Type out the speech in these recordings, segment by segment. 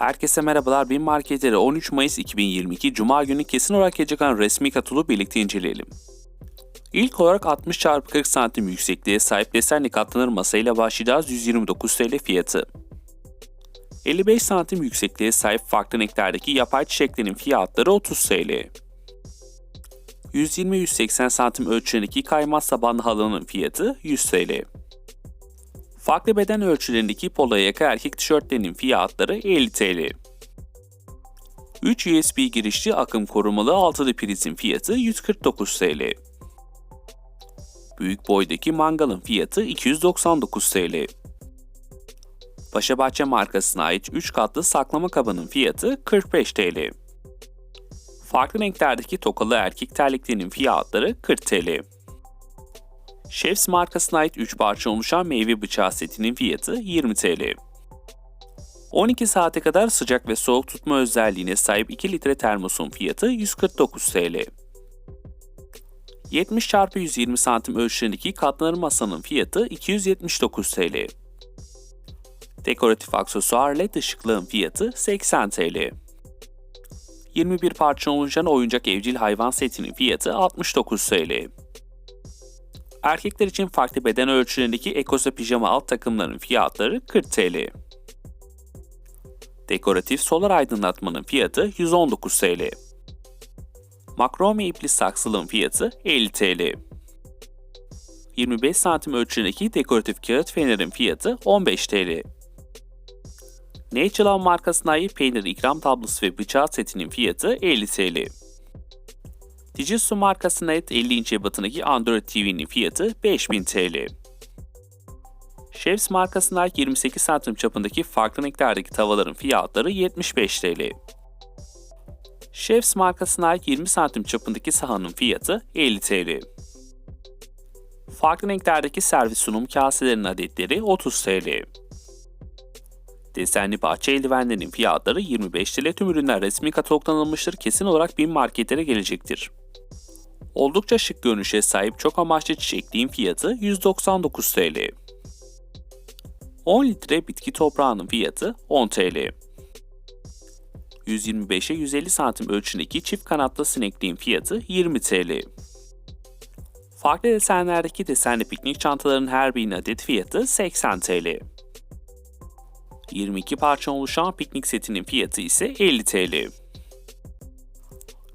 Herkese merhabalar. Bin marketleri 13 Mayıs 2022 Cuma günü kesin olarak gelecek olan resmi katılığı birlikte inceleyelim. İlk olarak 60 x 40 santim yüksekliğe sahip desenli katlanır masayla başlayacağız 129 TL fiyatı. 55 santim yüksekliğe sahip farklı renklerdeki yapay çiçeklerin fiyatları 30 TL. 120-180 santim ölçülerindeki kaymaz tabanlı halının fiyatı 100 TL. Farklı beden ölçülerindeki polo yaka erkek tişörtlerinin fiyatları 50 TL. 3 USB girişli akım korumalı altılı prizin fiyatı 149 TL. Büyük boydaki mangalın fiyatı 299 TL. Paşabahçe markasına ait 3 katlı saklama kabının fiyatı 45 TL. Farklı renklerdeki tokalı erkek terliklerinin fiyatları 40 TL. Chefs markasına ait 3 parça oluşan meyve bıçağı setinin fiyatı 20 TL. 12 saate kadar sıcak ve soğuk tutma özelliğine sahip 2 litre termosun fiyatı 149 TL. 70 x 120 santim ölçülerindeki katlanır masanın fiyatı 279 TL. Dekoratif aksesuar led ışıklığın fiyatı 80 TL. 21 parça oluşan oyuncak evcil hayvan setinin fiyatı 69 TL. Erkekler için farklı beden ölçülerindeki Ekosa pijama alt takımların fiyatları 40 TL. Dekoratif solar aydınlatmanın fiyatı 119 TL. Makrome ipli saksılığın fiyatı 50 TL. 25 santim ölçülerindeki dekoratif kağıt fenerin fiyatı 15 TL. Natureland markasına ait peynir ikram tablosu ve bıçağı setinin fiyatı 50 TL. Fujitsu markasına ait 50 inç ebatındaki Android TV'nin fiyatı 5000 TL. Chefs markasına ait 28 santim çapındaki farklı renklerdeki tavaların fiyatları 75 TL. Chefs markasına ait 20 santim çapındaki sahanın fiyatı 50 TL. Farklı renklerdeki servis sunum kaselerinin adetleri 30 TL. Desenli bahçe eldivenlerinin fiyatları 25 TL tüm ürünler resmi katalogdan alınmıştır kesin olarak bin marketlere gelecektir. Oldukça şık görünüşe sahip çok amaçlı çiçekliğin fiyatı 199 TL. 10 litre bitki toprağının fiyatı 10 TL. 125'e 150 santim ölçündeki çift kanatlı sinekliğin fiyatı 20 TL. Farklı desenlerdeki desenli piknik çantaların her birinin adet fiyatı 80 TL. 22 parça oluşan piknik setinin fiyatı ise 50 TL.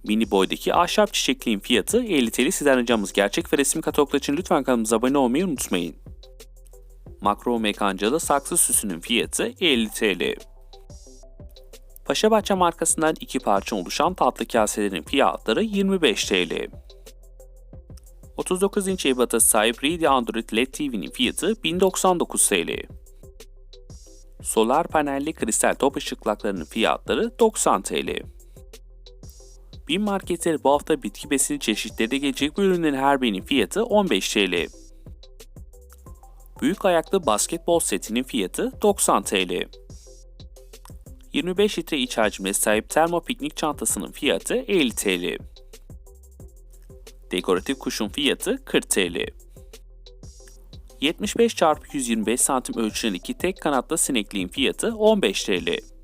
Mini boydaki ahşap çiçekliğin fiyatı 50 TL sizden ricamız gerçek ve resim kataloglar için lütfen kanalımıza abone olmayı unutmayın. Makro mekancalı saksı süsünün fiyatı 50 TL. Paşabahçe markasından iki parça oluşan tatlı kaselerin fiyatları 25 TL. 39 inç ebata sahip Ready Android LED TV'nin fiyatı 1099 TL. Solar panelli kristal top ışıklaklarının fiyatları 90 TL. Bin marketleri bu hafta bitki besini çeşitleri gelecek bu ürünlerin her birinin fiyatı 15 TL. Büyük ayaklı basketbol setinin fiyatı 90 TL. 25 litre iç hacmine sahip termo piknik çantasının fiyatı 50 TL. Dekoratif kuşun fiyatı 40 TL. 75 x 125 santim ölçülerindeki tek kanatlı sinekliğin fiyatı 15 TL.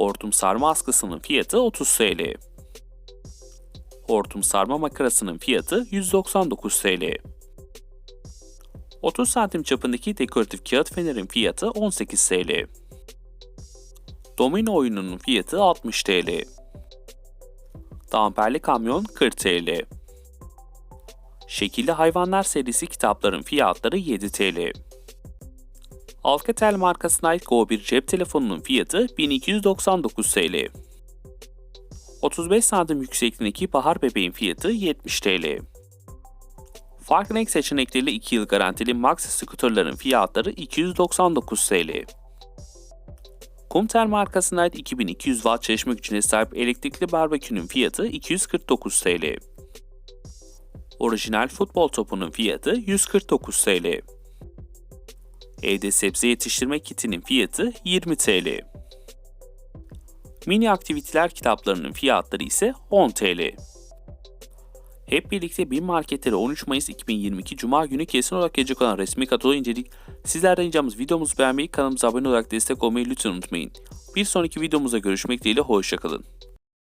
Hortum sarma askısının fiyatı 30 TL. Hortum sarma makarasının fiyatı 199 TL. 30 santim çapındaki dekoratif kağıt fenerin fiyatı 18 TL. Domino oyununun fiyatı 60 TL. Damperli kamyon 40 TL. Şekilli Hayvanlar serisi kitapların fiyatları 7 TL. Alcatel markasına ait Go1 cep telefonunun fiyatı 1299 TL. 35 santim yüksekliğindeki bahar bebeğin fiyatı 70 TL. Farklı renk seçenekleriyle 2 yıl garantili Maxi skuterların fiyatları 299 TL. Kumter markasına ait 2200 watt çalışma gücüne sahip elektrikli barbekünün fiyatı 249 TL. Orijinal futbol topunun fiyatı 149 TL. Evde sebze yetiştirme kitinin fiyatı 20 TL. Mini aktiviteler kitaplarının fiyatları ise 10 TL. Hep birlikte bin marketlere 13 Mayıs 2022 Cuma günü kesin olarak gelecek olan resmi kataloğu inceledik. Sizlerden ricamız videomuzu beğenmeyi, kanalımıza abone olarak destek olmayı lütfen unutmayın. Bir sonraki videomuzda görüşmek dileğiyle hoşçakalın.